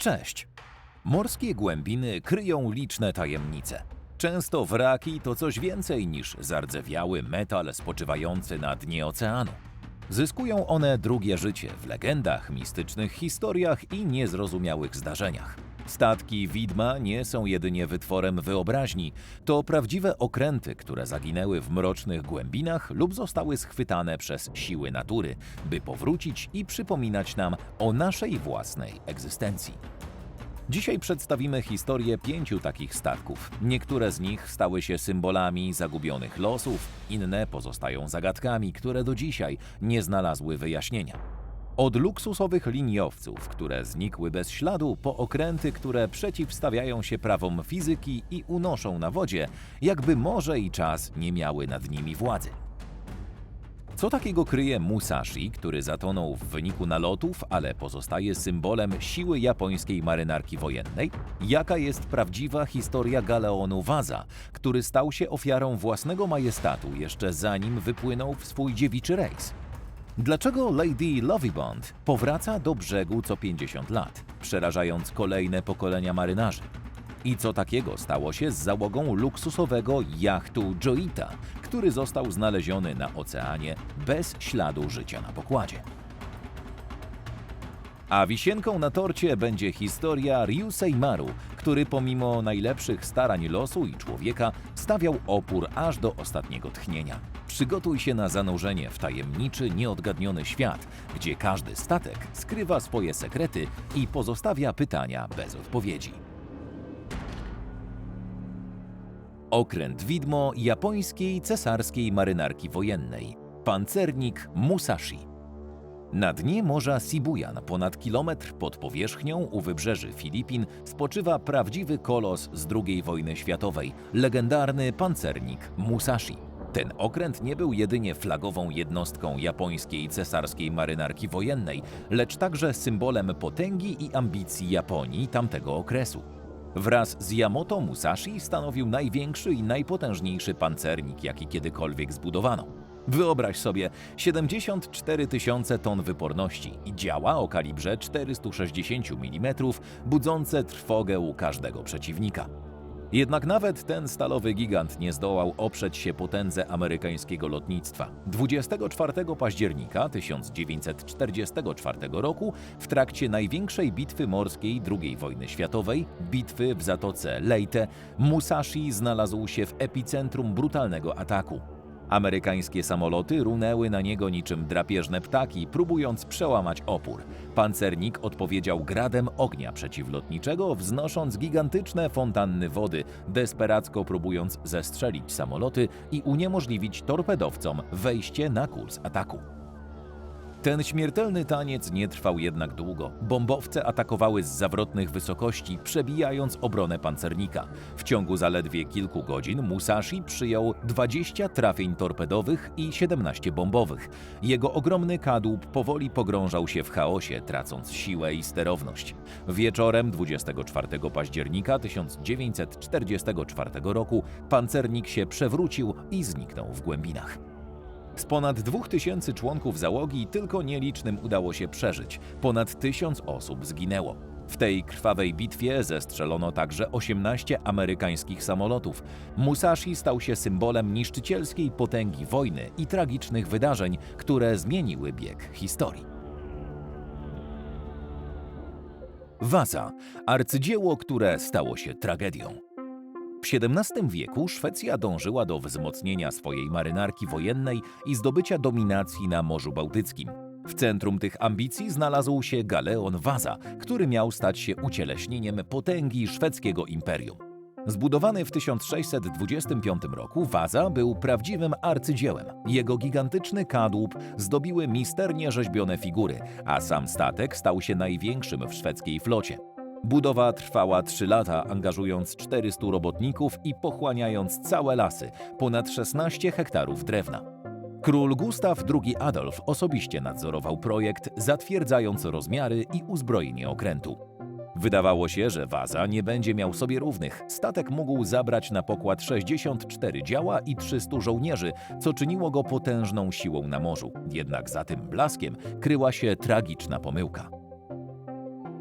Cześć! Morskie głębiny kryją liczne tajemnice. Często wraki to coś więcej niż zardzewiały metal spoczywający na dnie oceanu. Zyskują one drugie życie w legendach, mistycznych historiach i niezrozumiałych zdarzeniach. Statki widma nie są jedynie wytworem wyobraźni, to prawdziwe okręty, które zaginęły w mrocznych głębinach lub zostały schwytane przez siły natury, by powrócić i przypominać nam o naszej własnej egzystencji. Dzisiaj przedstawimy historię pięciu takich statków. Niektóre z nich stały się symbolami zagubionych losów, inne pozostają zagadkami, które do dzisiaj nie znalazły wyjaśnienia. Od luksusowych liniowców, które znikły bez śladu, po okręty, które przeciwstawiają się prawom fizyki i unoszą na wodzie, jakby morze i czas nie miały nad nimi władzy. Co takiego kryje Musashi, który zatonął w wyniku nalotów, ale pozostaje symbolem siły japońskiej marynarki wojennej? Jaka jest prawdziwa historia galeonu Waza, który stał się ofiarą własnego majestatu jeszcze zanim wypłynął w swój dziewiczy rejs? Dlaczego Lady Lovibond powraca do brzegu co 50 lat, przerażając kolejne pokolenia marynarzy? I co takiego stało się z załogą luksusowego jachtu Joita, który został znaleziony na oceanie bez śladu życia na pokładzie? A wisienką na torcie będzie historia Ryusei Maru, który pomimo najlepszych starań losu i człowieka stawiał opór aż do ostatniego tchnienia. Przygotuj się na zanurzenie w tajemniczy, nieodgadniony świat, gdzie każdy statek skrywa swoje sekrety i pozostawia pytania bez odpowiedzi. Okręt widmo japońskiej cesarskiej marynarki wojennej. Pancernik Musashi. Na dnie morza Sibuyan, ponad kilometr pod powierzchnią u wybrzeży Filipin, spoczywa prawdziwy kolos z II wojny światowej, legendarny pancernik Musashi. Ten okręt nie był jedynie flagową jednostką japońskiej cesarskiej marynarki wojennej, lecz także symbolem potęgi i ambicji Japonii tamtego okresu. Wraz z Yamato Musashi stanowił największy i najpotężniejszy pancernik, jaki kiedykolwiek zbudowano. Wyobraź sobie 74 tysiące ton wyporności i działa o kalibrze 460 mm, budzące trwogę u każdego przeciwnika. Jednak nawet ten stalowy gigant nie zdołał oprzeć się potędze amerykańskiego lotnictwa. 24 października 1944 roku, w trakcie największej bitwy morskiej II wojny światowej, bitwy w Zatoce Leyte, Musashi znalazł się w epicentrum brutalnego ataku. Amerykańskie samoloty runęły na niego niczym drapieżne ptaki, próbując przełamać opór. Pancernik odpowiedział gradem ognia przeciwlotniczego, wznosząc gigantyczne fontanny wody, desperacko próbując zestrzelić samoloty i uniemożliwić torpedowcom wejście na kurs ataku. Ten śmiertelny taniec nie trwał jednak długo. Bombowce atakowały z zawrotnych wysokości, przebijając obronę pancernika. W ciągu zaledwie kilku godzin Musashi przyjął 20 trafień torpedowych i 17 bombowych. Jego ogromny kadłub powoli pogrążał się w chaosie, tracąc siłę i sterowność. Wieczorem 24 października 1944 roku pancernik się przewrócił i zniknął w głębinach. Z ponad 2000 członków załogi tylko nielicznym udało się przeżyć. Ponad 1000 osób zginęło. W tej krwawej bitwie zestrzelono także 18 amerykańskich samolotów. Musashi stał się symbolem niszczycielskiej potęgi wojny i tragicznych wydarzeń, które zmieniły bieg historii. Waza arcydzieło, które stało się tragedią. W XVII wieku Szwecja dążyła do wzmocnienia swojej marynarki wojennej i zdobycia dominacji na Morzu Bałtyckim. W centrum tych ambicji znalazł się galeon Waza, który miał stać się ucieleśnieniem potęgi szwedzkiego imperium. Zbudowany w 1625 roku, Waza był prawdziwym arcydziełem. Jego gigantyczny kadłub zdobiły misternie rzeźbione figury, a sam statek stał się największym w szwedzkiej flocie. Budowa trwała 3 lata, angażując 400 robotników i pochłaniając całe lasy, ponad 16 hektarów drewna. Król Gustaw II Adolf osobiście nadzorował projekt, zatwierdzając rozmiary i uzbrojenie okrętu. Wydawało się, że Waza nie będzie miał sobie równych. Statek mógł zabrać na pokład 64 działa i 300 żołnierzy, co czyniło go potężną siłą na morzu. Jednak za tym blaskiem kryła się tragiczna pomyłka.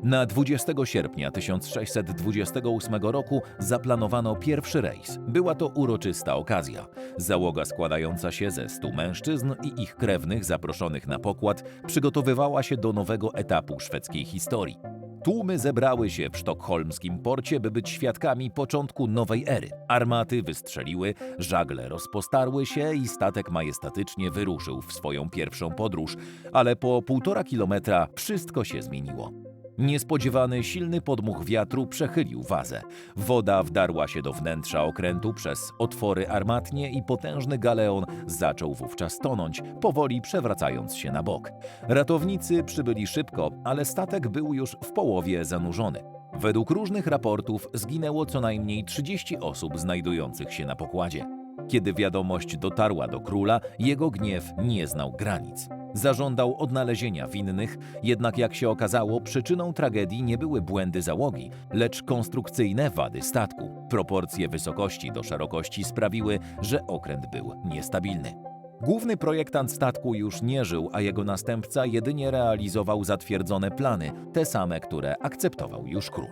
Na 20 sierpnia 1628 roku zaplanowano pierwszy rejs. Była to uroczysta okazja. Załoga składająca się ze 100 mężczyzn i ich krewnych zaproszonych na pokład przygotowywała się do nowego etapu szwedzkiej historii. Tłumy zebrały się w sztokholmskim porcie, by być świadkami początku nowej ery. Armaty wystrzeliły, żagle rozpostarły się i statek majestatycznie wyruszył w swoją pierwszą podróż, ale po półtora kilometra wszystko się zmieniło. Niespodziewany silny podmuch wiatru przechylił wazę. Woda wdarła się do wnętrza okrętu przez otwory armatnie i potężny galeon zaczął wówczas tonąć, powoli przewracając się na bok. Ratownicy przybyli szybko, ale statek był już w połowie zanurzony. Według różnych raportów zginęło co najmniej 30 osób znajdujących się na pokładzie. Kiedy wiadomość dotarła do króla, jego gniew nie znał granic. Zażądał odnalezienia winnych, jednak jak się okazało, przyczyną tragedii nie były błędy załogi, lecz konstrukcyjne wady statku. Proporcje wysokości do szerokości sprawiły, że okręt był niestabilny. Główny projektant statku już nie żył, a jego następca jedynie realizował zatwierdzone plany, te same, które akceptował już król.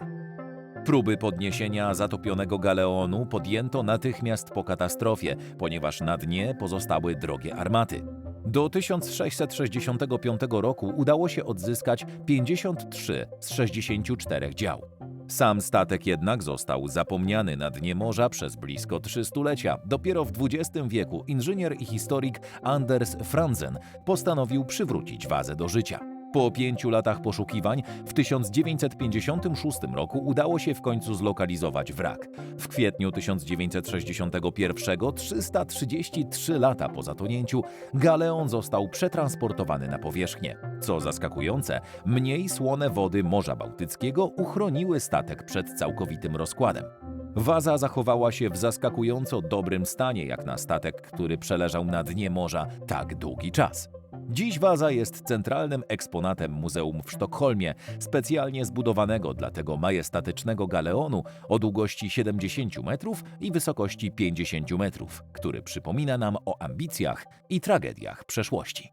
Próby podniesienia zatopionego galeonu podjęto natychmiast po katastrofie, ponieważ na dnie pozostały drogie armaty. Do 1665 roku udało się odzyskać 53 z 64 dział. Sam statek jednak został zapomniany na dnie morza przez blisko trzy stulecia. Dopiero w XX wieku inżynier i historyk Anders Franzen postanowił przywrócić wazę do życia. Po pięciu latach poszukiwań w 1956 roku udało się w końcu zlokalizować wrak. W kwietniu 1961, 333 lata po zatonięciu, galeon został przetransportowany na powierzchnię. Co zaskakujące, mniej słone wody Morza Bałtyckiego uchroniły statek przed całkowitym rozkładem. Waza zachowała się w zaskakująco dobrym stanie, jak na statek, który przeleżał na dnie morza tak długi czas. Dziś waza jest centralnym eksponatem muzeum w Sztokholmie, specjalnie zbudowanego dla tego majestatycznego galeonu o długości 70 metrów i wysokości 50 metrów, który przypomina nam o ambicjach i tragediach przeszłości.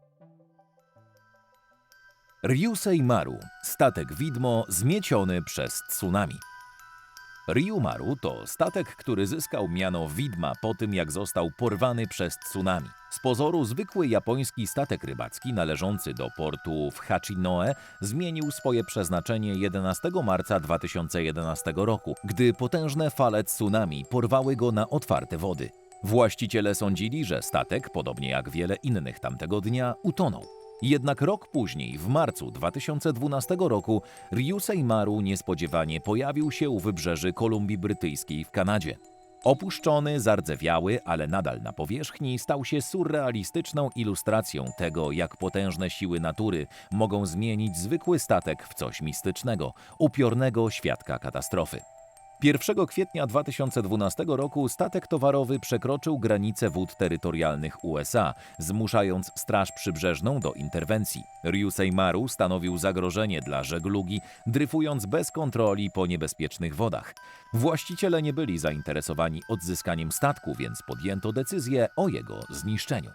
Ryusei Maru, statek widmo zmieciony przez tsunami. Ryu Maru to statek, który zyskał miano widma po tym, jak został porwany przez tsunami. Z pozoru zwykły japoński statek rybacki należący do portu w Hachinoe zmienił swoje przeznaczenie 11 marca 2011 roku, gdy potężne fale tsunami porwały go na otwarte wody. Właściciele sądzili, że statek, podobnie jak wiele innych tamtego dnia, utonął. Jednak rok później, w marcu 2012 roku, Ryusei Maru niespodziewanie pojawił się u wybrzeży Kolumbii Brytyjskiej w Kanadzie. Opuszczony, zardzewiały, ale nadal na powierzchni, stał się surrealistyczną ilustracją tego, jak potężne siły natury mogą zmienić zwykły statek w coś mistycznego, upiornego świadka katastrofy. 1 kwietnia 2012 roku statek towarowy przekroczył granice wód terytorialnych USA, zmuszając Straż Przybrzeżną do interwencji. Ryusei Maru stanowił zagrożenie dla żeglugi, dryfując bez kontroli po niebezpiecznych wodach. Właściciele nie byli zainteresowani odzyskaniem statku, więc podjęto decyzję o jego zniszczeniu.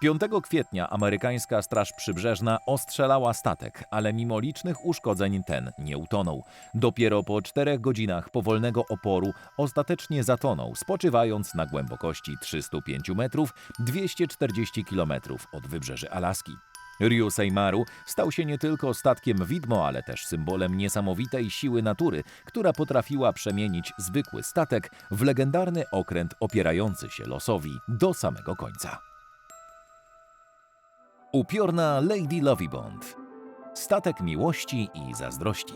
5 kwietnia amerykańska Straż Przybrzeżna ostrzelała statek, ale mimo licznych uszkodzeń ten nie utonął. Dopiero po czterech godzinach powolnego oporu ostatecznie zatonął, spoczywając na głębokości 305 metrów 240 kilometrów od wybrzeży Alaski. Ryusei Maru stał się nie tylko statkiem widmo, ale też symbolem niesamowitej siły natury, która potrafiła przemienić zwykły statek w legendarny okręt opierający się losowi do samego końca. Upiorna Lady Lovibond. Statek miłości i zazdrości.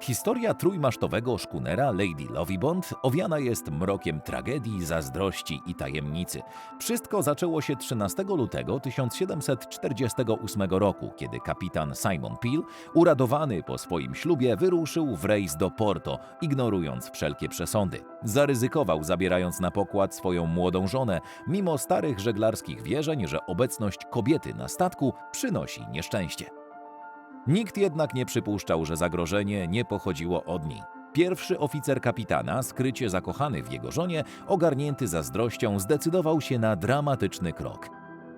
Historia trójmasztowego szkunera Lady Lovibond owiana jest mrokiem tragedii, zazdrości i tajemnicy. Wszystko zaczęło się 13 lutego 1748 roku, kiedy kapitan Simon Peel, uradowany po swoim ślubie, wyruszył w rejs do Porto, ignorując wszelkie przesądy. Zaryzykował, zabierając na pokład swoją młodą żonę, mimo starych żeglarskich wierzeń, że obecność kobiety na statku przynosi nieszczęście. Nikt jednak nie przypuszczał, że zagrożenie nie pochodziło od niej. Pierwszy oficer kapitana, skrycie zakochany w jego żonie, ogarnięty zazdrością, zdecydował się na dramatyczny krok.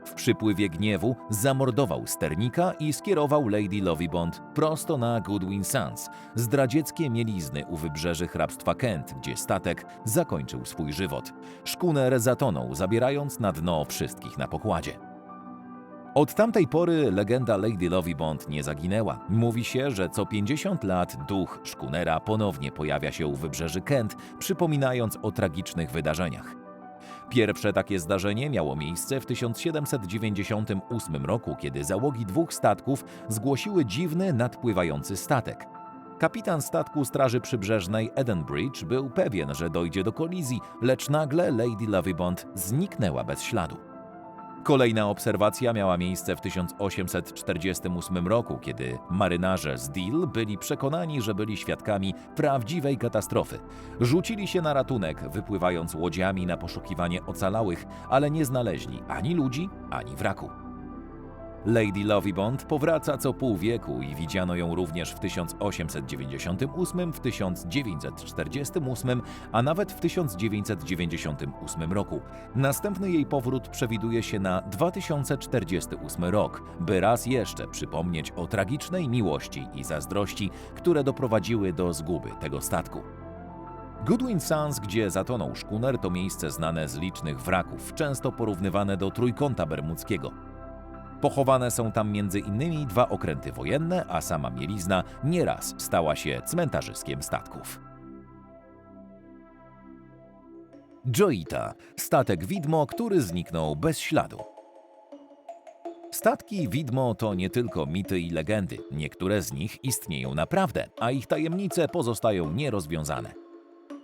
W przypływie gniewu zamordował sternika i skierował Lady Lovibond prosto na Goodwin Sands, zdradzieckie mielizny u wybrzeży hrabstwa Kent, gdzie statek zakończył swój żywot. Szkuner zatonął, zabierając na dno wszystkich na pokładzie. Od tamtej pory legenda Lady Lovibond nie zaginęła. Mówi się, że co 50 lat duch szkunera ponownie pojawia się u wybrzeży Kent, przypominając o tragicznych wydarzeniach. Pierwsze takie zdarzenie miało miejsce w 1798 roku, kiedy załogi dwóch statków zgłosiły dziwny, nadpływający statek. Kapitan statku Straży Przybrzeżnej Edenbridge był pewien, że dojdzie do kolizji, lecz nagle Lady Lovibond zniknęła bez śladu. Kolejna obserwacja miała miejsce w 1848 roku, kiedy marynarze z Deal byli przekonani, że byli świadkami prawdziwej katastrofy. Rzucili się na ratunek, wypływając łodziami na poszukiwanie ocalałych, ale nie znaleźli ani ludzi, ani wraku. Lady Lovibond powraca co pół wieku i widziano ją również w 1898, w 1948, a nawet w 1998 roku. Następny jej powrót przewiduje się na 2048 rok, by raz jeszcze przypomnieć o tragicznej miłości i zazdrości, które doprowadziły do zguby tego statku. Goodwin Sands, gdzie zatonął szkuner, to miejsce znane z licznych wraków, często porównywane do Trójkąta Bermudzkiego. Pochowane są tam innymi dwa okręty wojenne, a sama mielizna nieraz stała się cmentarzyskiem statków. Joita, statek widmo, który zniknął bez śladu. Statki widmo to nie tylko mity i legendy. Niektóre z nich istnieją naprawdę, a ich tajemnice pozostają nierozwiązane.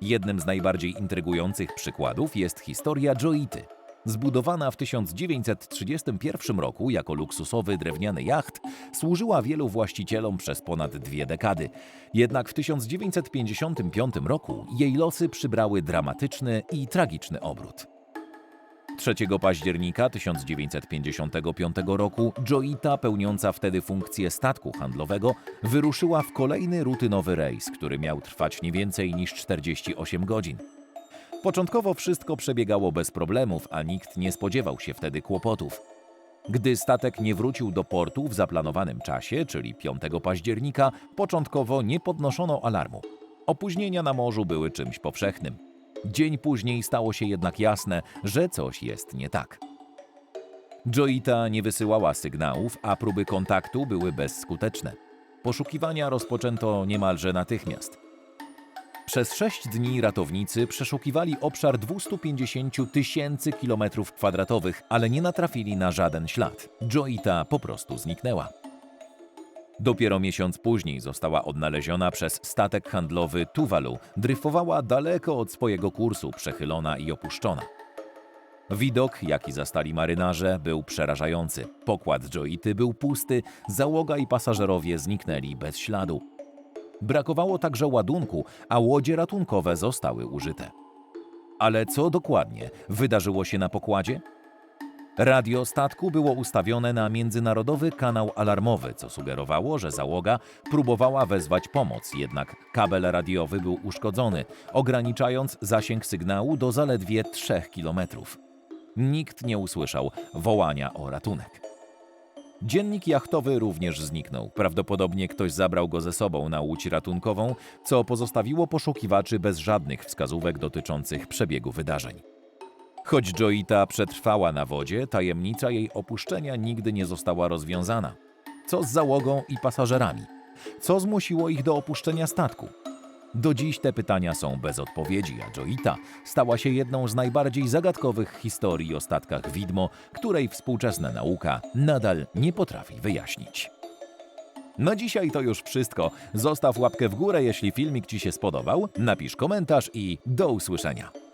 Jednym z najbardziej intrygujących przykładów jest historia Joity. Zbudowana w 1931 roku jako luksusowy drewniany jacht, służyła wielu właścicielom przez ponad dwie dekady. Jednak w 1955 roku jej losy przybrały dramatyczny i tragiczny obrót. 3 października 1955 roku Joita, pełniąca wtedy funkcję statku handlowego, wyruszyła w kolejny rutynowy rejs, który miał trwać nie więcej niż 48 godzin. Początkowo wszystko przebiegało bez problemów, a nikt nie spodziewał się wtedy kłopotów. Gdy statek nie wrócił do portu w zaplanowanym czasie, czyli 5 października, początkowo nie podnoszono alarmu. Opóźnienia na morzu były czymś powszechnym. Dzień później stało się jednak jasne, że coś jest nie tak. Joita nie wysyłała sygnałów, a próby kontaktu były bezskuteczne. Poszukiwania rozpoczęto niemalże natychmiast. Przez sześć dni ratownicy przeszukiwali obszar 250 tysięcy kilometrów kwadratowych, ale nie natrafili na żaden ślad. Joita po prostu zniknęła. Dopiero miesiąc później została odnaleziona przez statek handlowy Tuvalu. Dryfowała daleko od swojego kursu, przechylona i opuszczona. Widok, jaki zastali marynarze, był przerażający. Pokład Joity był pusty, załoga i pasażerowie zniknęli bez śladu. Brakowało także ładunku, a łodzie ratunkowe zostały użyte. Ale co dokładnie wydarzyło się na pokładzie? Radio statku było ustawione na międzynarodowy kanał alarmowy, co sugerowało, że załoga próbowała wezwać pomoc, jednak kabel radiowy był uszkodzony, ograniczając zasięg sygnału do zaledwie 3 kilometrów. Nikt nie usłyszał wołania o ratunek. Dziennik jachtowy również zniknął. Prawdopodobnie ktoś zabrał go ze sobą na łódź ratunkową, co pozostawiło poszukiwaczy bez żadnych wskazówek dotyczących przebiegu wydarzeń. Choć Joita przetrwała na wodzie, tajemnica jej opuszczenia nigdy nie została rozwiązana. Co z załogą i pasażerami? Co zmusiło ich do opuszczenia statku? Do dziś te pytania są bez odpowiedzi, a Joita stała się jedną z najbardziej zagadkowych historii o statkach widmo, której współczesna nauka nadal nie potrafi wyjaśnić. Na dzisiaj to już wszystko. Zostaw łapkę w górę, jeśli filmik Ci się spodobał, napisz komentarz i do usłyszenia.